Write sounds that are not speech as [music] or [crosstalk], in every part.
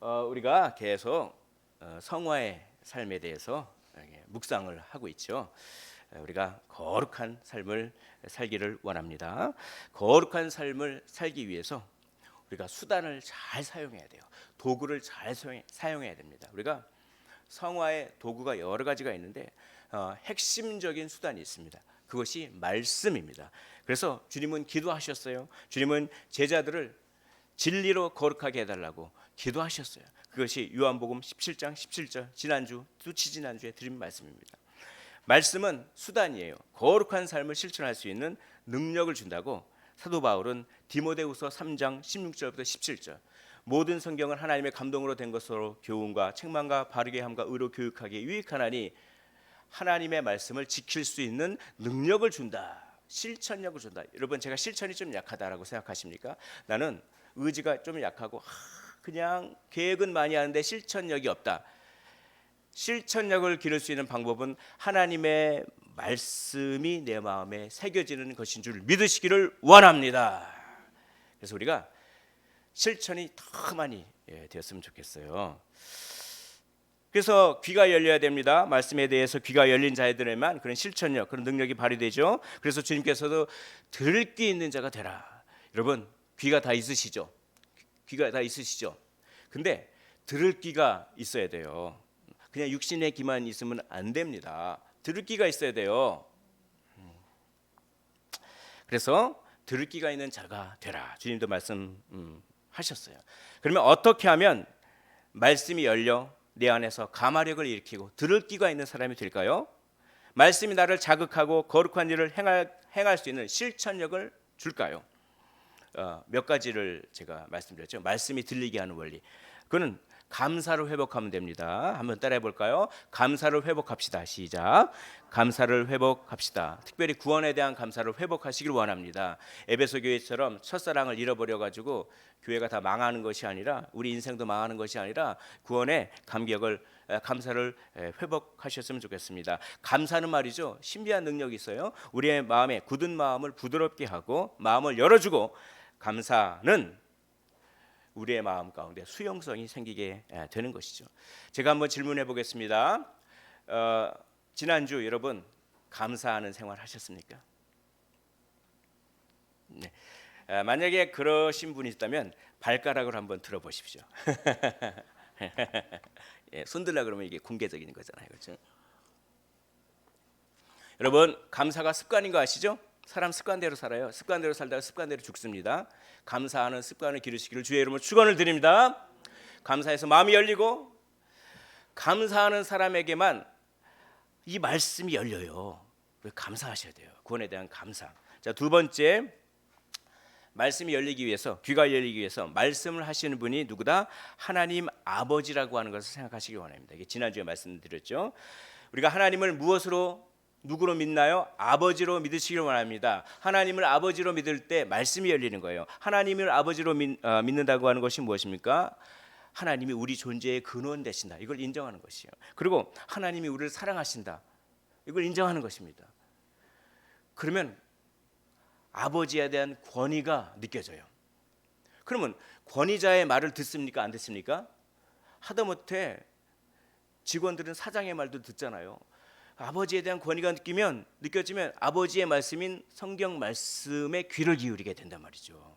어, 우리가 계속 어, 성화의 삶에 대해서 묵상을 하고 있죠. 어, 우리가 거룩한 삶을 살기를 원합니다. 거룩한 삶을 살기 위해서 우리가 수단을 잘 사용해야 돼요. 도구를 잘 사용- 사용해야 됩니다. 우리가 성화의 도구가 여러 가지가 있는데 어, 핵심적인 수단이 있습니다. 그것이 말씀입니다. 그래서 주님은 기도하셨어요. 주님은 제자들을 진리로 거룩하게 해달라고 기도하셨어요. 그것이 요한복음 17장 17절 지난주 두치 지난주에 드린 말씀입니다. 말씀은 수단이에요. 거룩한 삶을 실천할 수 있는 능력을 준다고 사도 바울은 디모데후서 3장 16절부터 17절 모든 성경은 하나님의 감동으로 된 것으로 교훈과 책망과 바르게 함과 의로 교육하기에 유익하나니 하나님의 말씀을 지킬 수 있는 능력을 준다. 실천력을 준다. 여러분 제가 실천이 좀 약하다라고 생각하십니까? 나는 의지가 좀 약하고 하, 그냥 계획은 많이 하는데 실천력이 없다. 실천력을 기를 수 있는 방법은 하나님의 말씀이 내 마음에 새겨지는 것인 줄 믿으시기를 원합니다. 그래서 우리가 실천이 더 많이 예, 되었으면 좋겠어요. 그래서 귀가 열려야 됩니다. 말씀에 대해서 귀가 열린 자들에만 그런 실천력, 그런 능력이 발휘되죠. 그래서 주님께서도 귀 있는 자가 되라. 여러분 귀가 다 있으시죠? 귀가 다 있으시죠? 근데 들을 귀가 있어야 돼요. 그냥 육신의 귀만 있으면 안 됩니다. 들을 귀가 있어야 돼요. 음. 그래서 들을 귀가 있는 자가 되라. 주님도 말씀하셨어요. 그러면 어떻게 하면 말씀이 열려 내 안에서 감화력을 일으키고 들을 귀가 있는 사람이 될까요? 말씀이 나를 자극하고 거룩한 일을 행할, 행할 수 있는 실천력을 줄까요? 어, 몇 가지를 제가 말씀드렸죠. 말씀이 들리게 하는 원리. 그거는 감사를 회복하면 됩니다. 한번 따라해 볼까요? 감사를 회복합시다. 시작. 감사를 회복합시다. 특별히 구원에 대한 감사를 회복하시길 원합니다. 에베소 교회처럼 첫사랑을 잃어버려 가지고 교회가 다 망하는 것이 아니라 우리 인생도 망하는 것이 아니라 구원의 감격을 에, 감사를 에, 회복하셨으면 좋겠습니다. 감사는 말이죠. 신비한 능력이 있어요. 우리의 마음에 굳은 마음을 부드럽게 하고 마음을 열어주고 감사는 우리의 마음 가운데 수용성이 생기게 에, 되는 것이죠. 제가 한번 질문해 보겠습니다. 어, 지난주 여러분 감사하는 생활 하셨습니까? 네. 에, 만약에 그러신 분이 있다면 발가락을 한번 들어보십시오. [laughs] 예, 손들라 그러면 이게 공개적인 거잖아요, 그렇죠? 여러분 감사가 습관인 거 아시죠? 사람 습관대로 살아요. 습관대로 살다가 습관대로 죽습니다. 감사하는 습관을 기르시기를 주의 이름으로 축원을 드립니다. 감사해서 마음이 열리고 감사하는 사람에게만 이 말씀이 열려요. 감사하셔야 돼요. 구원에 대한 감사. 자, 두 번째 말씀이 열리기 위해서 귀가 열리기 위해서 말씀을 하시는 분이 누구다? 하나님 아버지라고 하는 것을 생각하시기 원합니다. 이게 지난주에 말씀드렸죠. 우리가 하나님을 무엇으로 누구로 믿나요? 아버지로 믿으시길 원합니다. 하나님을 아버지로 믿을 때 말씀이 열리는 거예요. 하나님을 아버지로 믿, 어, 믿는다고 하는 것이 무엇입니까? 하나님이 우리 존재의 근원 되신다. 이걸 인정하는 것이에요. 그리고 하나님이 우리를 사랑하신다. 이걸 인정하는 것입니다. 그러면 아버지에 대한 권위가 느껴져요. 그러면 권위자의 말을 듣습니까? 안 듣습니까? 하다못해 직원들은 사장의 말도 듣잖아요. 아버지에 대한 권위가 느끼면 느껴지면 아버지의 말씀인 성경 말씀에 귀를 기울이게 된단 말이죠.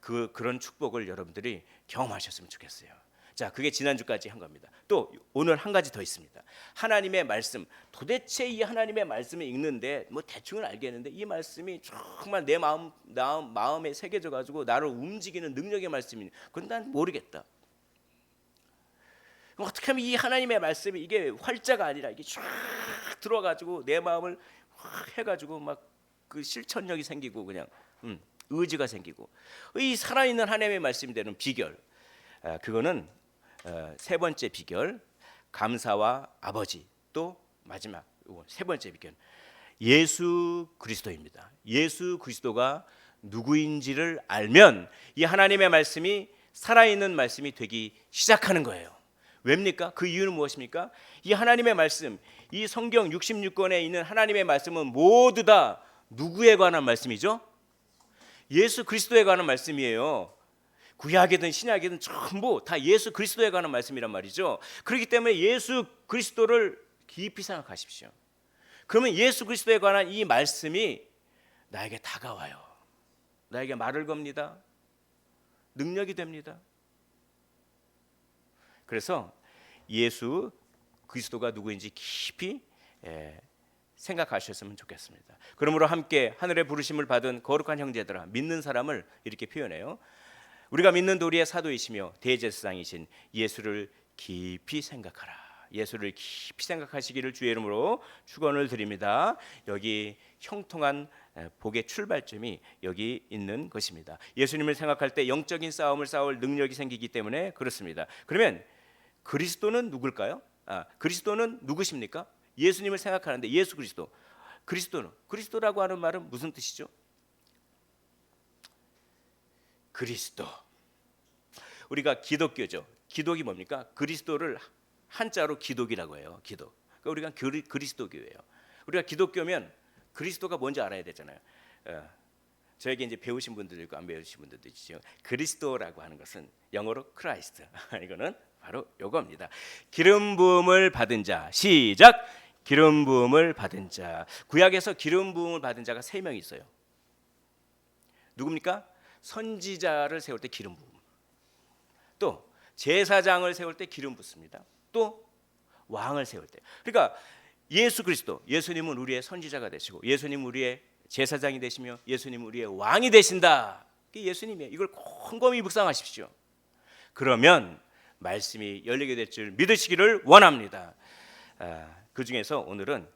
그 그런 축복을 여러분들이 경험하셨으면 좋겠어요. 자, 그게 지난주까지 한 겁니다. 또 오늘 한 가지 더 있습니다. 하나님의 말씀. 도대체 이 하나님의 말씀을 읽는데 뭐 대충은 알겠는데 이 말씀이 정말 내 마음 나 마음에 새겨져 가지고 나를 움직이는 능력의 말씀이 그건 난 모르겠다. 어떻게 하면 이 하나님의 말씀이 이게 활자가 아니라 이게 쫙 들어가지고 내 마음을 확 해가지고 막 그 실천력이 생기고 그냥 음, 의지가 생기고. 이 살아있는 하나님의 말씀이 되는 비결. 아, 그거는 어, 세 번째 비결. 감사와 아버지. 또 마지막 세 번째 비결. 예수 그리스도입니다. 예수 그리스도가 누구인지를 알면 이 하나님의 말씀이 살아있는 말씀이 되기 시작하는 거예요. 왜입니까? 그 이유는 무엇입니까? 이 하나님의 말씀, 이 성경 66권에 있는 하나님의 말씀은 모두 다 누구에 관한 말씀이죠? 예수 그리스도에 관한 말씀이에요. 구약이든 신약이든 전부 다 예수 그리스도에 관한 말씀이란 말이죠. 그렇기 때문에 예수 그리스도를 깊이 생각하십시오. 그러면 예수 그리스도에 관한 이 말씀이 나에게 다가와요. 나에게 말을 겁니다. 능력이 됩니다. 그래서 예수 그리스도가 누구인지 깊이 예, 생각하셨으면 좋겠습니다. 그러므로 함께 하늘의 부르심을 받은 거룩한 형제들아 믿는 사람을 이렇게 표현해요. 우리가 믿는 도리의 사도이시며 대제사장이신 예수를 깊이 생각하라. 예수를 깊이 생각하시기를 주의 이름으로 축원을 드립니다. 여기 형통한 에, 복의 출발점이 여기 있는 것입니다. 예수님을 생각할 때 영적인 싸움을 싸울 능력이 생기기 때문에 그렇습니다. 그러면 그리스도는 누굴까요? 아, 그리스도는 누구십니까? 예수님을 생각하는데 예수 그리스도. 그리스도는 그리스도라고 하는 말은 무슨 뜻이죠? 그리스도. 우리가 기독교죠. 기독이 뭡니까? 그리스도를 한자로 기독이라고 해요. 기독. 그러니까 우리가 그리, 그리스도교예요. 우리가 기독교면 그리스도가 뭔지 알아야 되잖아요. 어, 저에게 이제 배우신 분들도 있고 안 배우신 분들도 있죠. 그리스도라고 하는 것은 영어로 크라이스트. [laughs] 이거는 바로 요겁니다. 기름 부음을 받은 자. 시작. 기름 부음을 받은 자. 구약에서 기름 부음을 받은 자가 세 명 있어요. 누굽니까? 선지자를 세울 때 기름 부음. 또 제사장을 세울 때 기름 붓습니다. 또 왕을 세울 때. 그러니까 예수 그리스도, 예수님은 우리의 선지자가 되시고 예수님 우리의 제사장이 되시며 예수님 우리의 왕이 되신다. 이게 예수님이에요. 이걸 곰곰이 묵상하십시오. 그러면 말씀이 열리게 될 줄 믿으시기를 원합니다. 아, 그 중에서 오늘은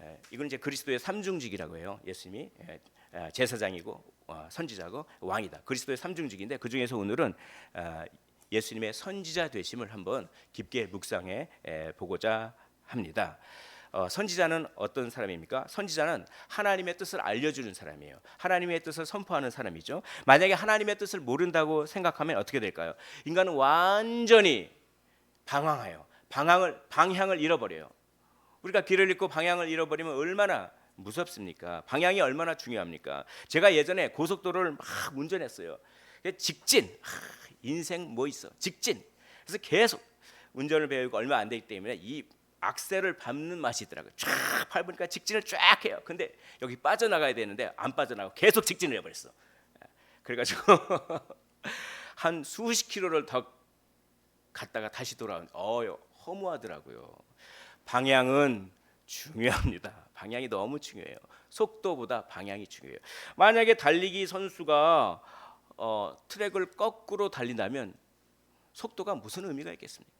에, 이건 이제 그리스도의 삼중직이라고 해요. 예수님이 에, 아, 제사장이고 어, 선지자고 왕이다. 그리스도의 삼중직인데 그 중에서 오늘은 아, 예수님의 선지자 되심을 한번 깊게 묵상해 에, 보고자 합니다. 어, 선지자는 어떤 사람입니까? 선지자는 하나님의 뜻을 알려주는 사람이에요. 하나님의 뜻을 선포하는 사람이죠. 만약에 하나님의 뜻을 모른다고 생각하면 어떻게 될까요? 인간은 완전히 방황해요. 방황을 방향을 잃어버려요. 우리가 길을 잃고 방향을 잃어버리면 얼마나 무섭습니까? 방향이 얼마나 중요합니까? 제가 예전에 고속도로를 막 운전했어요. 직진, 하, 인생 뭐 있어? 직진. 그래서 계속 운전을 배우고 얼마 안 되기 때문에 이 악셀을 밟는 맛이 있더라고요. 쫙 밟으니까 직진을 쫙 해요. 근데 여기 빠져나가야 되는데 안 빠져나가고 계속 직진을 해버렸어. 그래가지고 [laughs] 한 수십 킬로를 더 갔다가 다시 돌아온 어요 허무하더라고요. 방향은 중요합니다. 방향이 너무 중요해요. 속도보다 방향이 중요해요. 만약에 달리기 선수가 어, 트랙을 거꾸로 달린다면 속도가 무슨 의미가 있겠습니까?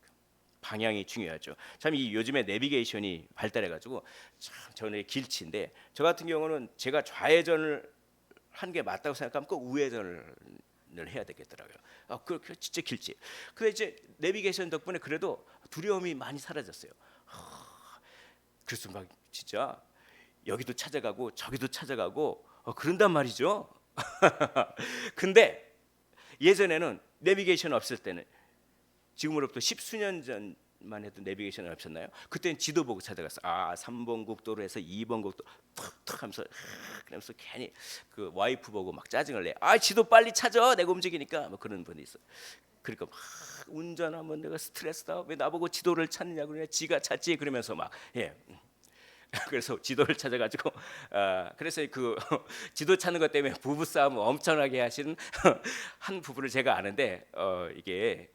방향이 중요하죠. 참 이 요즘에 내비게이션이 발달해가지고 참 저는 길치인데 저 같은 경우는 제가 좌회전을 한 게 맞다고 생각하면 꼭 우회전을 해야 되겠더라고요. 아, 그, 그 진짜 길지. 근데 이제 내비게이션 덕분에 그래도 두려움이 많이 사라졌어요. 하, 그래서 막 진짜 여기도 찾아가고 저기도 찾아가고 어, 그런단 말이죠. [laughs] 근데 예전에는 내비게이션 없을 때는 지금으로부터 십수년 전만 해도 내비게이션은 없었나요? 그때는 지도 보고 찾아갔어. 아, 3번 국도로해서 2번 국도 툭툭 하면서 그러면서 괜히 그 와이프 보고 막 짜증을 내. 아, 지도 빨리 찾아. 내가 움직이니까 뭐 그런 분이 있어. 그러니까 막 운전하면 내가 스트레스다. 왜 나보고 지도를 찾느냐 그러냐. 지가 찾지 그러면서 막 예. [laughs] 그래서 지도를 찾아가지고 아, 그래서 그 [laughs] 지도 찾는 것 때문에 부부 싸움 엄청나게 하시는 [laughs] 한 부부를 제가 아는데 어, 이게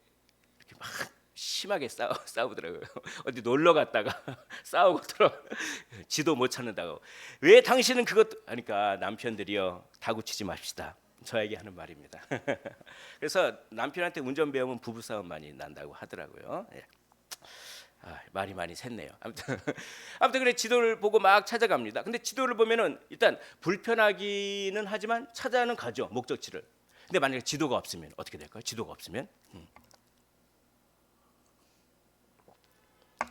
심하게 싸우, [laughs] 싸우더라고요. 어디 놀러 갔다가 [laughs] 싸우고 들어 지도 못 찾는다고. 왜 당신은 그것 하니까 남편들이요 다구치지 맙시다. 저에게 하는 말입니다. [laughs] 그래서 남편한테 운전 배우면 부부 싸움 많이 난다고 하더라고요. 예. 아, 말이 많이 샜네요. 아무튼 아무튼 그래 지도를 보고 막 찾아갑니다. 근데 지도를 보면은 일단 불편하기는 하지만 찾아는 가죠 목적지를. 근데 만약에 지도가 없으면 어떻게 될까요? 지도가 없으면 음.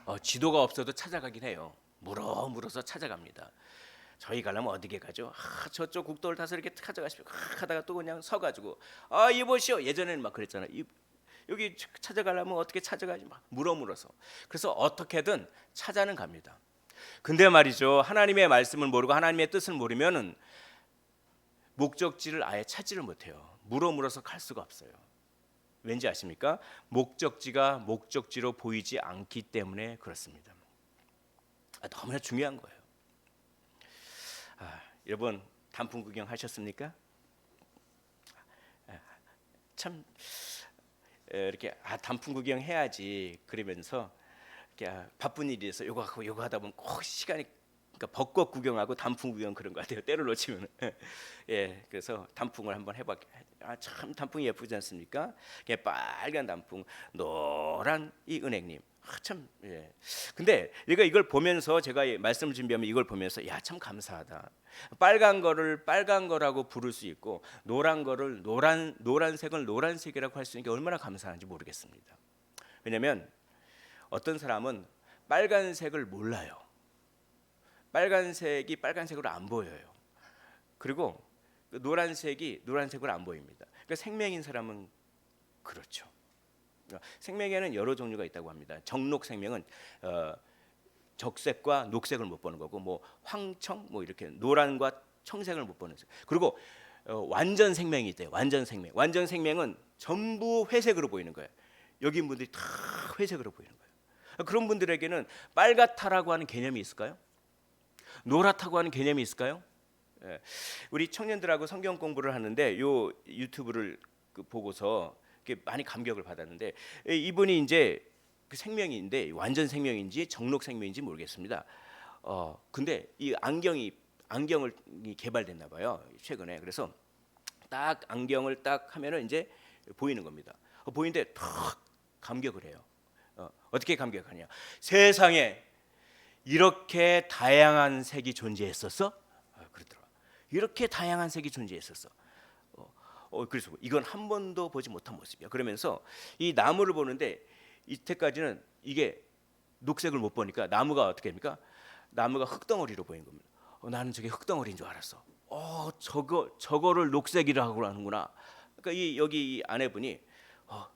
어, 지도가 없어도 찾아가긴 해요. 물어 물어서 찾아갑니다. 저희 가려면 어디게 가죠? 아, 저쪽 국도를 타서 이렇게 찾아가시고 하다가 또 그냥 서가지고 아 이보시오 예전에는 막 그랬잖아요. 이, 여기 찾아가려면 어떻게 찾아가지 막 물어 물어서 그래서 어떻게든 찾아는 갑니다. 근데 말이죠 하나님의 말씀을 모르고 하나님의 뜻을 모르면은 목적지를 아예 찾지를 못해요. 물어 물어서 갈 수가 없어요. 왠지 아십니까? 목적지가 목적지로 보이지 않기 때문에 그렇습니다. 아, 너무나 중요한 거예요. 아, 여러분 단풍 구경 하셨습니까? 아, 참 에, 이렇게 아 단풍 구경 해야지 그러면서 이렇게 아, 바쁜 일이 있어 요거 하고 요거 하다 보면 꼭 시간이 그러니까 벚꽃 구경하고 단풍 구경 그런 것 같아요. 때를 놓치면 [laughs] 예 그래서 단풍을 한번 해봤 아 참 단풍이 예쁘지 않습니까? 이게 빨간 단풍 노란 이 은행님 아, 참 예. 근데 내가 이걸 보면서 제가 이 말씀을 준비하면 이걸 보면서 야 참 감사하다. 빨간 거를 빨간 거라고 부를 수 있고 노란 거를 노란 노란색을 노란색이라고 할 수 있는 게 얼마나 감사한지 모르겠습니다. 왜냐하면 어떤 사람은 빨간색을 몰라요. 빨간색이 빨간색으로 안 보여요. 그리고 그 노란색이 노란색으로 안 보입니다. 그러니까 생명인 사람은 그렇죠. 그러니까 생명에는 여러 종류가 있다고 합니다. 정록 생명은 어, 적색과 녹색을 못 보는 거고 뭐 황청 뭐 이렇게 노란과 청색을 못 보는 색. 그리고 어, 완전 생명이 있대요. 완전 생명. 완전 생명은 전부 회색으로 보이는 거예요. 여기 분들이 다 회색으로 보이는 거예요. 그런 분들에게는 빨갛다라고 하는 개념이 있을까요? 노랗다고 하는 개념이 있을까요? 예. 우리 청년들하고 성경 공부를 하는데 요 유튜브를 그 보고서 많이 감격을 받았는데 예, 이분이 이제 그 생명인데 완전 생명인지 정록 생명인지 모르겠습니다. 어 근데 이 안경이 안경을 개발됐나 봐요 최근에 그래서 딱 안경을 딱 하면은 이제 보이는 겁니다. 어, 보이는데 탁 감격을 해요. 어, 어떻게 감격하냐? 세상에 이렇게 다양한 색이 존재했었어? 아, 그러더라. 이렇게 다양한 색이 존재했었어. 어, 어, 그래서 이건 한 번도 보지 못한 모습이야. 그러면서 이 나무를 보는데 이때까지는 이게 녹색을 못 보니까 나무가 어떻게 됩니까? 나무가 흙덩어리로 보이는 겁니다. 어, 나는 저게 흙덩어리인 줄 알았어. 어, 저거 저거를 녹색이라고 하는구나. 그러니까 이 여기 이 아내분이 어,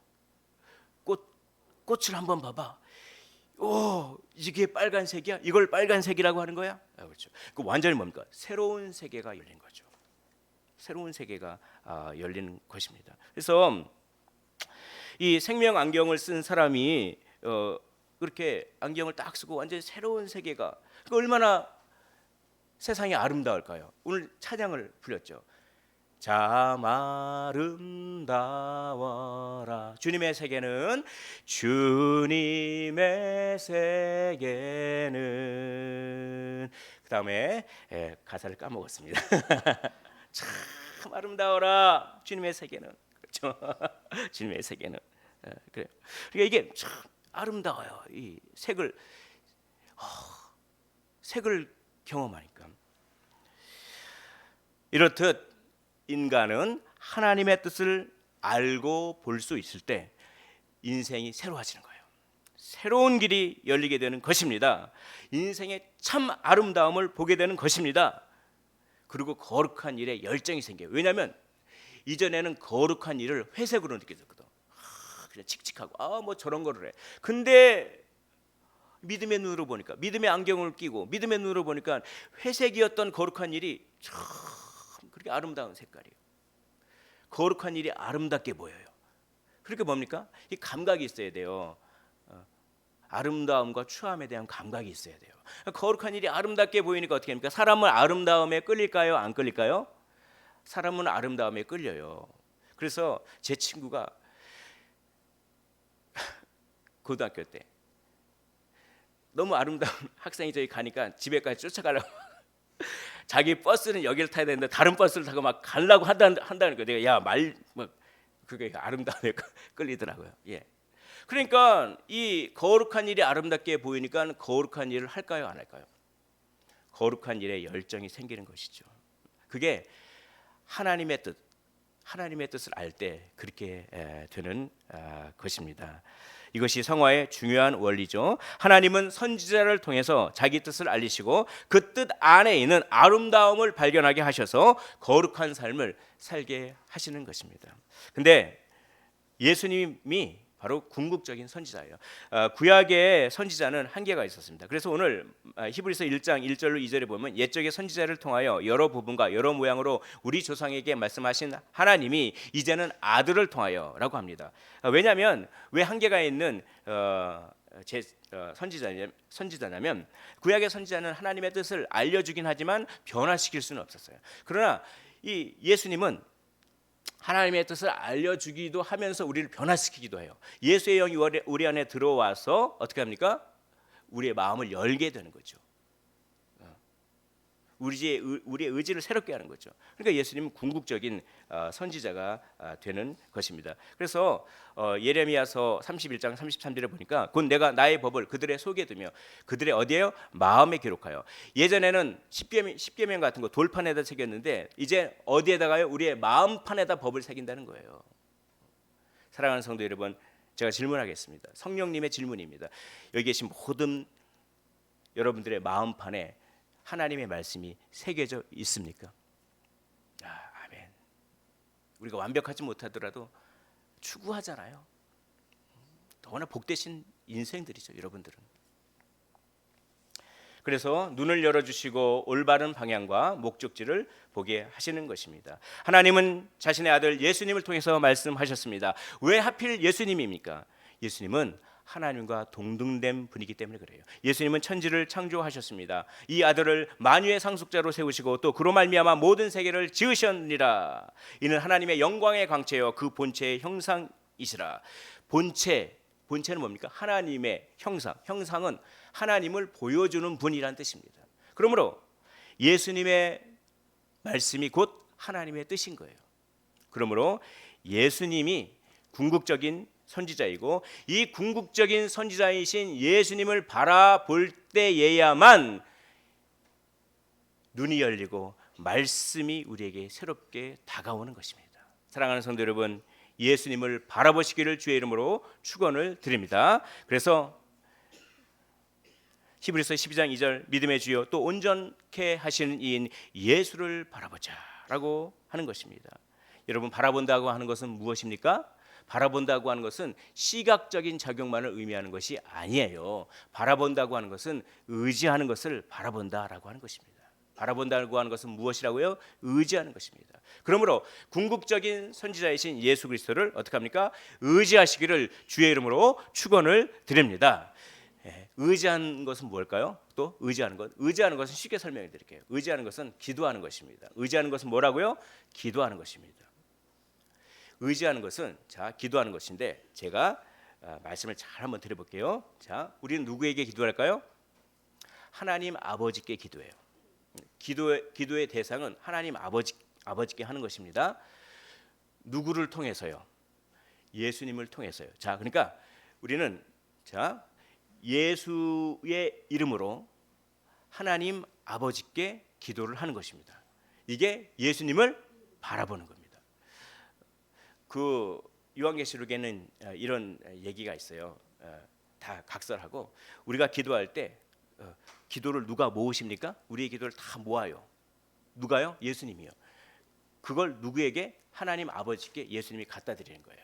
꽃 꽃을 한번 봐봐. 오 이게 빨간색이야? 이걸 빨간색이라고 하는 거야? 아, 그렇죠. 그 완전히 뭡니까? 새로운 세계가 열린 거죠. 새로운 세계가 아, 열리는 것입니다. 그래서 이 생명 안경을 쓴 사람이 어, 그렇게 안경을 딱 쓰고 완전히 새로운 세계가 그 얼마나 세상이 아름다울까요? 오늘 찬양을 불렸죠. 참 아름다워라. 주님의 세계는 주님의 세계는. 그 다음에 예, 가사를 까먹었습니다. [laughs] 참 아름다워라. 주님의 세계는. 그렇죠? [laughs] 주님의 세계는. 예, 그래요. 그러니까 이게 참 아름다워요. 이 색을 어, 색을 경험하니까. 이렇듯 인간은 하나님의 뜻을 알고 볼 수 있을 때 인생이 새로워지는 거예요. 새로운 길이 열리게 되는 것입니다. 인생의 참 아름다움을 보게 되는 것입니다. 그리고 거룩한 일에 열정이 생겨요. 왜냐하면 이전에는 거룩한 일을 회색으로 느껴졌거든. 아, 그냥 칙칙하고 아 뭐 저런 거를 해. 근데 믿음의 눈으로 보니까 믿음의 안경을 끼고 믿음의 눈으로 보니까 회색이었던 거룩한 일이 참 그렇게 아름다운 색깔이에요. 거룩한 일이 아름답게 보여요. 그렇게 뭡니까? 이 감각이 있어야 돼요. 어, 아름다움과 추함에 대한 감각이 있어야 돼요. 거룩한 일이 아름답게 보이니까 어떻게 합니까? 사람은 아름다움에 끌릴까요? 안 끌릴까요? 사람은 아름다움에 끌려요. 그래서 제 친구가 [laughs] 고등학교 때 너무 아름다운 [laughs] 학생이 저기 가니까 집에까지 쫓아가려고 자기 버스는 여기를 타야 되는데 다른 버스를 타고 막 가려고 한다는 한다는 거 내가 야말뭐 그게 아름다움에 [laughs] 끌리더라고요. 예. 그러니까 이 거룩한 일이 아름답게 보이니까 거룩한 일을 할까요, 안 할까요? 거룩한 일에 열정이 생기는 것이죠. 그게 하나님의 뜻, 하나님의 뜻을 알 때 그렇게 되는 아, 것입니다. 이것이 성화의 중요한 원리죠. 하나님은 선지자를 통해서 자기 뜻을 알리시고 그 뜻 안에 있는 아름다움을 발견하게 하셔서 거룩한 삶을 살게 하시는 것입니다. 근데 예수님이 바로 궁극적인 선지자예요. 어, 구약의 선지자는 한계가 있었습니다. 그래서 오늘 아, 히브리서 1장 1절로 2절에 보면 옛적의 선지자를 통하여 여러 부분과 여러 모양으로 우리 조상에게 말씀하신 하나님이 이제는 아들을 통하여라고 합니다. 아, 왜냐하면 왜 한계가 있는 어, 제 어, 선지자냐면 구약의 선지자는 하나님의 뜻을 알려주긴 하지만 변화시킬 수는 없었어요. 그러나 이 예수님은 하나님의 뜻을 알려주기도 하면서 우리를 변화시키기도 해요. 예수의 영이 우리- 안에 들어와서 어떻게 합니까? 우리의 마음을 열게 되는 거죠. 어. 우리의 의- 우리의 의지를 새롭게 하는 거죠. 그러니까 예수님은 궁극적인 어, 선지자가 아, 되는 것입니다. 그래서 어, 예레미야서 31장 33절에 보니까 곧 내가 나의 법을 그들의 속에 두며 그들의 어디에요? 마음에 기록하여. 예전에는 십계명, 십계명 같은 거 돌판에다 새겼는데 이제 어디에다가요? 우리의 마음판에다 법을 새긴다는 거예요. 사랑하는 성도 여러분, 제가 질문하겠습니다. 성령님의 질문입니다. 여기 계신 모든 여러분들의 마음판에 하나님의 말씀이 새겨져 있습니까? 아, 아멘. 우리가 완벽하지 못하더라도 추구하잖아요. 더나 복되신 인생들이죠, 여러분들은. 그래서 눈을 열어주시고 올바른 방향과 목적지를 보게 하시는 것입니다. 하나님은 자신의 아들 예수님을 통해서 말씀하셨습니다. 왜 하필 예수님입니까? 예수님은 하나님과 동등된 분이기 때문에 그래요. 예수님은 천지를 창조하셨습니다. 이 아들을 만유의 상속자로 세우시고 또 그로 말미암아 모든 세계를 지으셨느니라. 이는 하나님의 영광의 광채요 그 본체의 형상이시라. 본체 본체는 뭡니까? 하나님의 형상. 형상은 하나님을 보여주는 분이란 뜻입니다. 그러므로 예수님의 말씀이 곧 하나님의 뜻인 거예요. 그러므로 예수님이 궁극적인 선지자이고 이 궁극적인 선지자이신 예수님을 바라볼 때에야만 눈이 열리고 말씀이 우리에게 새롭게 다가오는 것입니다. 사랑하는 성도 여러분, 예수님을 바라보시기를 주의 이름으로 축원을 드립니다. 그래서 히브리서 12장 2절 믿음의 주여 또 온전케 하시는 이인 예수를 바라보자라고 하는 것입니다. 여러분 바라본다고 하는 것은 무엇입니까? 바라본다고 하는 것은 시각적인 작용만을 의미하는 것이 아니에요. 바라본다고 하는 것은 의지하는 것을 바라본다라고 하는 것입니다. 바라본다고 하는 것은 무엇이라고요? 의지하는 것입니다. 그러므로 궁극적인 선지자이신 예수 그리스도를 어떻게 합니까? 의지하시기를 주의 이름으로 축원을 드립니다. 예, 의지하는 것은 뭘까요? 또 의지하는 것. 의지하는 것은 쉽게 설명해 드릴게요. 의지하는 것은 기도하는 것입니다. 의지하는 것은 뭐라고요? 기도하는 것입니다. 의지하는 것은 자 기도하는 것인데 제가 아, 말씀을 잘 한번 드려볼게요. 자 우리는 누구에게 기도할까요? 하나님 아버지께 기도해요. 기도의 기도의 대상은 하나님 아버지 아버지께 하는 것입니다. 누구를 통해서요? 예수님을 통해서요. 자 그러니까 우리는 자 예수의 이름으로 하나님 아버지께 기도를 하는 것입니다. 이게 예수님을 바라보는 겁니다. 그 요한계시록에는 어, 이런 얘기가 있어요. 어, 다 각설하고 우리가 기도할 때 어, 기도를 누가 모으십니까? 우리의 기도를 다 모아요. 누가요? 예수님이요. 그걸 누구에게? 하나님 아버지께 예수님이 갖다 드리는 거예요.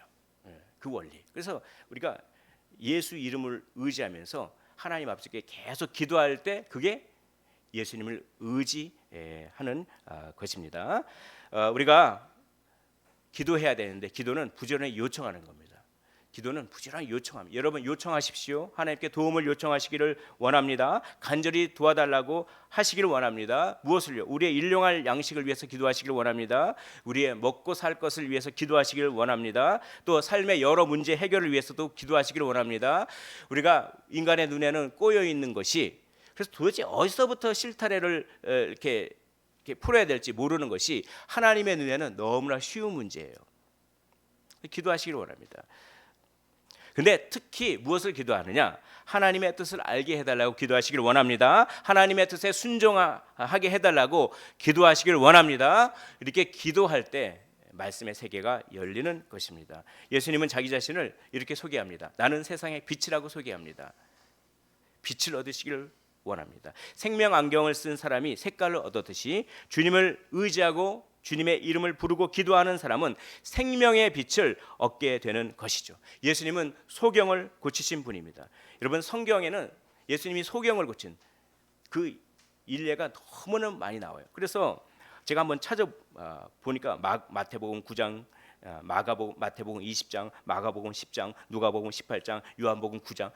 예, 그 원리. 그래서 우리가 예수 이름을 의지하면서 하나님 아버지께 계속 기도할 때 그게 예수님을 의지하는 아, 것입니다. 어, 우리가 기도해야 되는데 기도는 부지런히 요청하는 겁니다. 기도는 부지런히 요청합니다. 여러분 요청하십시오. 하나님께 도움을 요청하시기를 원합니다. 간절히 도와달라고 하시기를 원합니다. 무엇을요? 우리의 일용할 양식을 위해서 기도하시기를 원합니다. 우리의 먹고 살 것을 위해서 기도하시기를 원합니다. 또 삶의 여러 문제 해결을 위해서도 기도하시기를 원합니다. 우리가 인간의 눈에는 꼬여 있는 것이 그래서 도대체 어디서부터 실타래를 이렇게 풀어야 될지 모르는 것이 하나님의 눈에는 너무나 쉬운 문제예요. 기도하시기를 원합니다. 근데 특히 무엇을 기도하느냐? 하나님의 뜻을 알게 해달라고 기도하시길 원합니다. 하나님의 뜻에 순종하게 해달라고 기도하시길 원합니다. 이렇게 기도할 때 말씀의 세계가 열리는 것입니다. 예수님은 자기 자신을 이렇게 소개합니다. 나는 세상의 빛이라고 소개합니다. 빛을 얻으시기를 원합니다. 생명 안경을 쓴 사람이 색깔을 얻었듯이 주님을 의지하고 주님의 이름을 부르고 기도하는 사람은 생명의 빛을 얻게 되는 것이죠. 예수님은 소경을 고치신 분입니다. 여러분 성경에는 예수님이 소경을 고친 그 일례가 너무나 많이 나와요. 그래서 제가 한번 찾아 아, 보니까 마, 마태복음 9장, 아, 마가복음 마태복음 20장, 마가복음 10장, 누가복음 18장, 요한복음 9장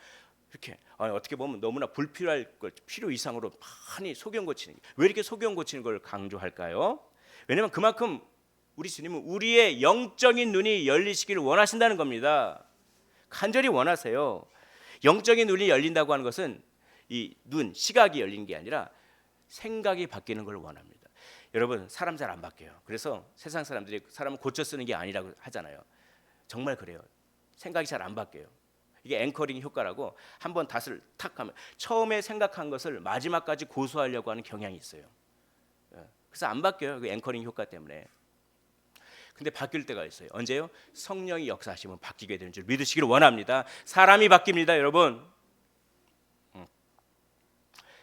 이렇게 어떻게 보면 너무나 불필요할 걸 필요 이상으로 많이 소경 고치는 게 왜 이렇게 소경 고치는 걸 강조할까요? 왜냐하면 그만큼 우리 주님은 우리의 영적인 눈이 열리시기를 원하신다는 겁니다. 간절히 원하세요. 영적인 눈이 열린다고 하는 것은 이 눈, 시각이 열린 게 아니라 생각이 바뀌는 걸 원합니다. 여러분 사람 잘 안 바뀌어요. 그래서 세상 사람들이 사람을 고쳐 쓰는 게 아니라고 하잖아요. 정말 그래요. 생각이 잘 안 바뀌어요. 이게 앵커링 효과라고 한 번 닷을 탁 하면 처음에 생각한 것을 마지막까지 고수하려고 하는 경향이 있어요. 예. 그래서 안 바뀌어요. 그 앵커링 효과 때문에. 근데 바뀔 때가 있어요. 언제요? 성령이 역사하시면 바뀌게 되는 줄 믿으시기를 원합니다. 사람이 바뀝니다, 여러분. 음.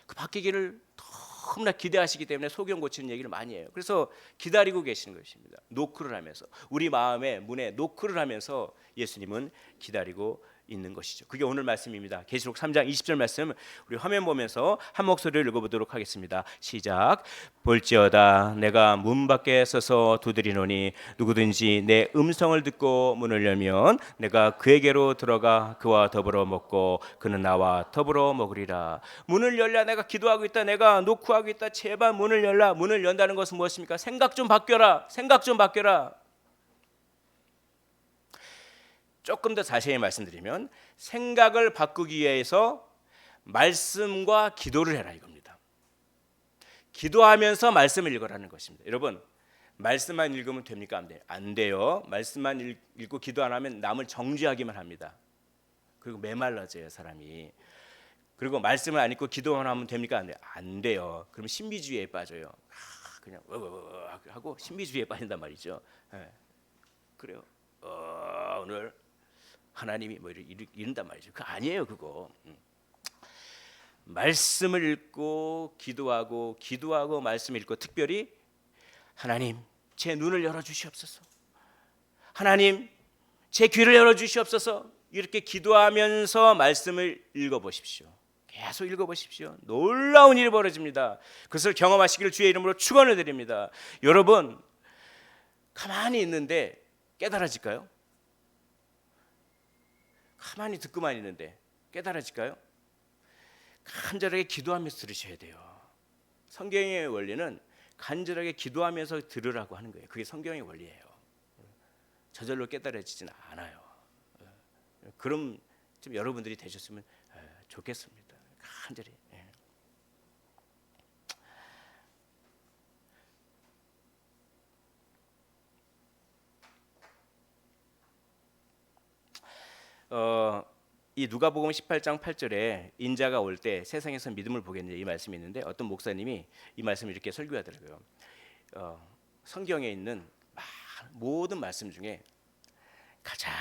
그 바뀌기를 너무나 기대하시기 때문에 소경 고치는 얘기를 많이 해요. 그래서 기다리고 계시는 것입니다. 노크를 하면서 우리 마음의 문에 노크를 하면서 예수님은 기다리고 있는 것이죠. 그게 오늘 말씀입니다. 계시록 3장 20절 말씀 우리 화면 보면서 한 목소리를 읽어보도록 하겠습니다. 시작. 볼지어다 내가 문 밖에 서서 두드리노니 누구든지 내 음성을 듣고 문을 열면 내가 그에게로 들어가 그와 더불어 먹고 그는 나와 더불어 먹으리라. 문을 열라 내가 기도하고 있다. 내가 노크하고 있다. 제발 문을 열라. 문을 연다는 것은 무엇입니까? 생각 좀 바뀌어라. 생각 좀 바뀌어라. 조금 더 자세히 말씀드리면 생각을 바꾸기 위해서 말씀과 기도를 해라 이겁니다. 기도하면서 말씀을 읽으라는 것입니다. 여러분 말씀만 읽으면 됩니까 안 돼요? 안 돼요. 말씀만 읽, 읽고 기도 안 하면 남을 정죄하기만 합니다. 그리고 메말라져요 사람이. 그리고 말씀을 안 읽고 기도만 하면 됩니까 안 돼요? 안 돼요. 그럼 신비주의에 빠져요. 아, 그냥 어어어 하고 신비주의에 빠진단 말이죠. 예. 그래요. 어, 오늘 하나님이 뭐 이런, 이런단 말이죠. 그 아니에요 그거. 음. 말씀을 읽고 기도하고 기도하고 말씀 읽고 특별히 하나님 제 눈을 열어 주시옵소서. 하나님 제 귀를 열어 주시옵소서. 이렇게 기도하면서 말씀을 읽어 보십시오. 계속 읽어 보십시오. 놀라운 일이 벌어집니다. 그것을 경험하시기를 주의 이름으로 축원을 드립니다. 여러분 가만히 있는데 깨달아질까요? 가만히 듣고만 있는데 깨달아질까요? 간절하게 기도하면서 들으셔야 돼요. 성경의 원리는 간절하게 기도하면서 들으라고 하는 거예요. 그게 성경의 원리예요. 저절로 깨달아지지는 않아요. 그럼 좀 여러분들이 되셨으면 좋겠습니다. 간절히. 예. 어, 이 누가복음 18장 8절에 인자가 올 때 세상에서 믿음을 보겠느냐 이 말씀이 있는데 어떤 목사님이 이 말씀을 이렇게 설교하더라고요. 어, 성경에 있는 모든 말씀 중에 가장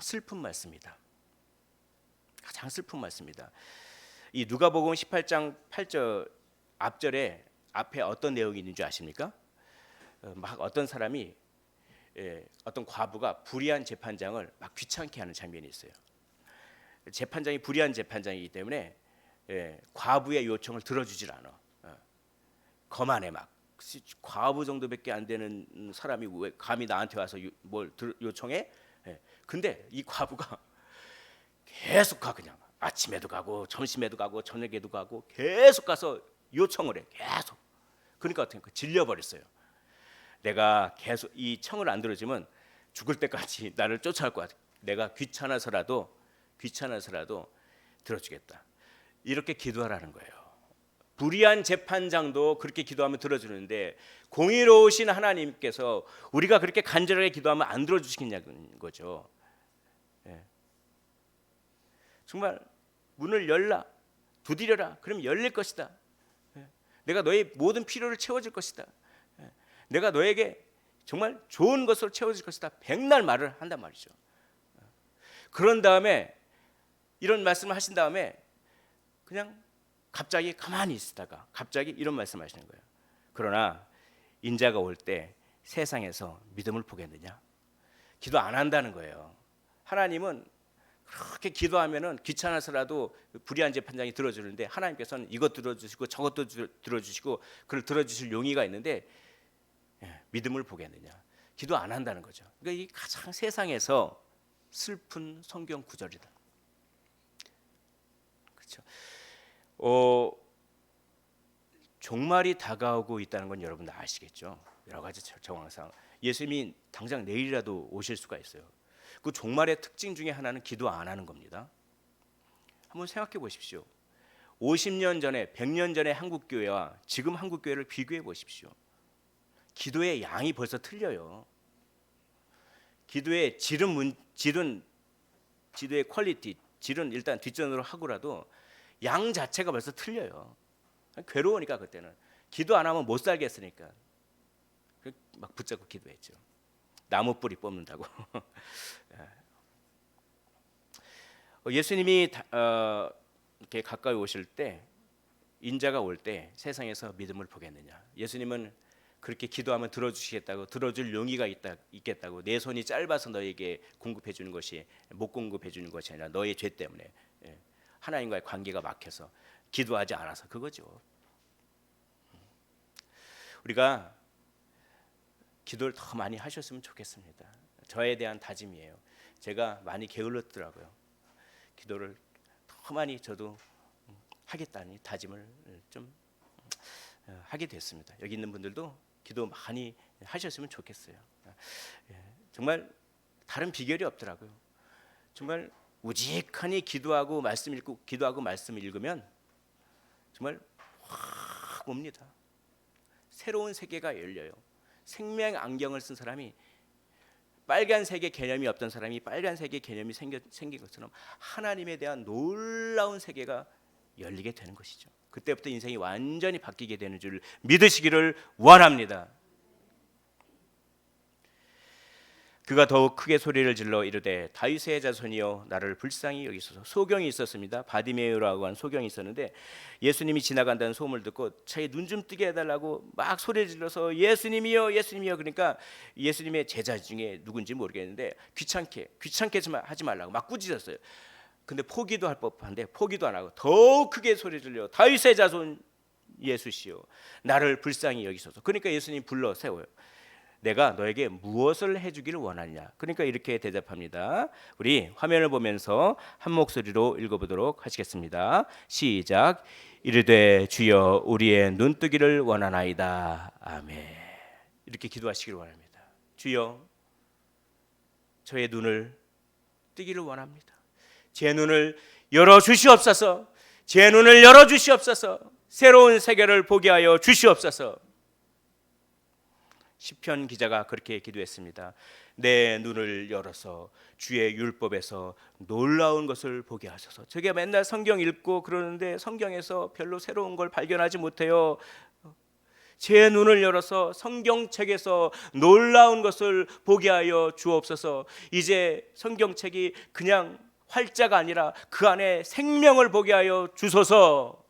슬픈 말씀이다. 가장 슬픈 말씀이다. 이 누가복음 18장 8절 앞절에 앞에 어떤 내용이 있는 줄 아십니까? 어, 막 어떤 사람이 예, 어떤 과부가 불의한 재판장을 막 귀찮게 하는 장면이 있어요. 재판장이 불의한 재판장이기 때문에 예, 과부의 요청을 들어주질 않아. 어. 거만해 막 과부 정도밖에 안 되는 사람이 왜 감히 나한테 와서 요, 뭘 들, 요청해? 예. 근데 이 과부가 계속 가 그냥 아침에도 가고 점심에도 가고 저녁에도 가고 계속 가서 요청을 해 계속. 그러니까 어떻게 질려 버렸어요. 내가 계속 이 청을 안 들어주면 죽을 때까지 [laughs] 나를 것 같아. 내가 귀찮아서라도 귀찮아서라도 들어주겠다. 이렇게 기도하라는 거예요. 불의한 재판장도 그렇게 기도하면 들어주는데 공의로우신 하나님께서 우리가 그렇게 간절하게 기도하면 안 들어주시겠냐는 거죠. 예. 정말 문을 열라, 두드려라. 그럼 열릴 것이다. 예. 내가 너의 모든 필요를 채워줄 것이다. 내가 너에게 정말 좋은 것으로 채워질 것이다. 백날 말을 한단 말이죠. 그런 다음에 이런 말씀을 하신 다음에 그냥 갑자기 가만히 있다가 갑자기 이런 말씀하시는 거예요. 그러나 인자가 올 때 세상에서 믿음을 보겠느냐? 기도 안 한다는 거예요. 하나님은 그렇게 기도하면은 귀찮아서라도 불의한 재판장이 들어주는데 하나님께서는 이것 들어주시고 저것도 들- 들어주시고 그걸 들어주실 용의가 있는데 예, 믿음을 보겠느냐? 기도 안 한다는 거죠. 그러니까 이 가장 세상에서 슬픈 성경 구절이다. 그렇죠. 어, 종말이 다가오고 있다는 건 여러분 다 아시겠죠? 여러 가지 저- 정황상 예수님이 당장 내일이라도 오실 수가 있어요. 그 종말의 특징 중에 하나는 기도 안 하는 겁니다. 한번 생각해 보십시오. 50년 전에, 100년 전에 한국 교회와 지금 한국 교회를 비교해 보십시오. 기도의 양이 벌써 틀려요. 기도의 질은 문, 질은 기도의 퀄리티, 질은 일단 뒷전으로 하고라도 양 자체가 벌써 틀려요. 괴로우니까 그때는 기도 안 하면 못 살겠으니까 그막 붙잡고 기도했죠. 나무 뿌리 뽑는다고. [laughs] 어, 예수님이 다- 어, 이렇게 가까이 오실 때 인자가 올 때 세상에서 믿음을 보겠느냐? 예수님은 그렇게 기도하면 들어주시겠다고 들어줄 용의가 있다 있겠다고 내 손이 짧아서 너에게 공급해 주는 것이 못 공급해 주는 것이 아니라 너의 죄 때문에 예, 하나님과의 관계가 막혀서 기도하지 않아서 그거죠. 우리가 기도를 더 많이 하셨으면 좋겠습니다. 저에 대한 다짐이에요. 제가 많이 게을렀더라고요. 기도를 더 많이 저도 하겠다니 다짐을 좀 어, 하게 됐습니다. 여기 있는 분들도 기도 많이 하셨으면 좋겠어요. 예, 정말 다른 비결이 없더라고요. 정말 우직하니 기도하고 말씀 읽고 기도하고 말씀 읽으면 정말 확 옵니다. 새로운 세계가 열려요. 생명 안경을 쓴 사람이 빨간색의 개념이 없던 사람이 빨간색의 개념이 생겨, 생긴 것처럼 하나님에 대한 놀라운 세계가 열리게 되는 것이죠. 그때부터 인생이 완전히 바뀌게 되는 줄 믿으시기를 원합니다. 그가 더욱 크게 소리를 질러 이르되 다윗의 자손이여 나를 불쌍히 여기소서. 소경이 있었습니다. 바디메우라고 하는 소경이 있었는데 예수님이 지나간다는 소문을 듣고 자기 눈좀 뜨게 해달라고 막 소리를 질러서 예수님이여 예수님이여 그러니까 예수님의 제자 중에 누군지 모르겠는데 귀찮게 귀찮게 하지 말라고 막 꾸짖었어요 근데 포기도 할 법한데 포기도 안 하고 더욱 크게 소리 질러 다윗의 자손 예수시여 나를 불쌍히 여기소서 그러니까 예수님 불러 세워요 내가 너에게 무엇을 해주기를 원하냐? 그러니까 이렇게 대답합니다. 우리 화면을 보면서 한 목소리로 읽어보도록 하시겠습니다. 시작. 이르되 주여 우리의 눈뜨기를 원하나이다. 아멘. 이렇게 기도하시기를 원합니다. 주여 저의 눈을 뜨기를 원합니다. 제 눈을 열어 주시옵소서. 제 눈을 열어 주시옵소서. 새로운 세계를 보게 하여 주시옵소서. 시편 기자가 그렇게 기도했습니다. 내 눈을 열어서 주의 율법에서 놀라운 것을 보게 하소서. 제가 맨날 성경 읽고 그러는데 성경에서 별로 새로운 걸 발견하지 못해요. 제 눈을 열어서 성경책에서 놀라운 것을 보게 하여 주옵소서. 이제 성경책이 그냥 활자가 아니라 그 안에 생명을 보게 하여 주소서.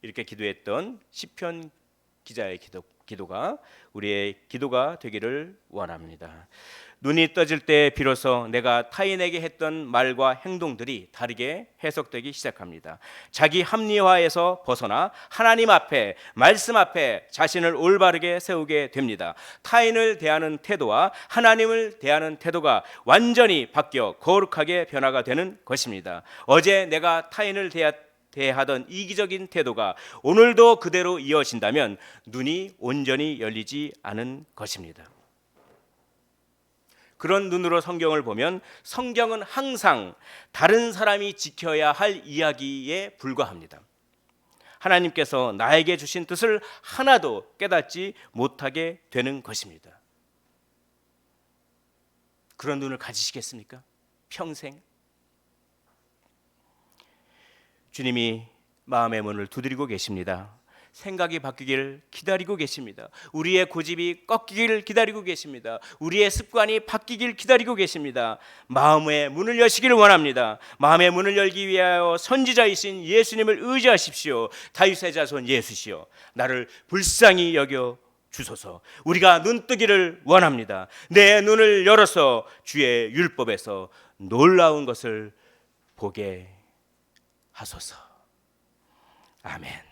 이렇게 기도했던 시편 기자의 기도, 기도가 우리의 기도가 되기를 원합니다. 눈이 떠질 때 비로소 내가 타인에게 했던 말과 행동들이 다르게 해석되기 시작합니다. 자기 합리화에서 벗어나 하나님 앞에 말씀 앞에 자신을 올바르게 세우게 됩니다. 타인을 대하는 태도와 하나님을 대하는 태도가 완전히 바뀌어 거룩하게 변화가 되는 것입니다. 어제 내가 타인을 대하 대하던 이기적인 태도가 오늘도 그대로 이어진다면 눈이 온전히 열리지 않은 것입니다. 그런 눈으로 성경을 보면 성경은 항상 다른 사람이 지켜야 할 이야기에 불과합니다. 하나님께서 나에게 주신 뜻을 하나도 깨닫지 못하게 되는 것입니다. 그런 눈을 가지시겠습니까? 평생 주님이 마음의 문을 두드리고 계십니다. 생각이 바뀌기를 기다리고 계십니다. 우리의 고집이 꺾이기를 기다리고 계십니다. 우리의 습관이 바뀌길 기다리고 계십니다. 마음의 문을 여시기를 원합니다. 마음의 문을 열기 위하여 선지자이신 예수님을 의지하십시오. 다윗의 자손 예수시여 나를 불쌍히 여겨 주소서. 우리가 눈뜨기를 원합니다. 내 눈을 열어서 주의 율법에서 놀라운 것을 보게 하소서. 아멘.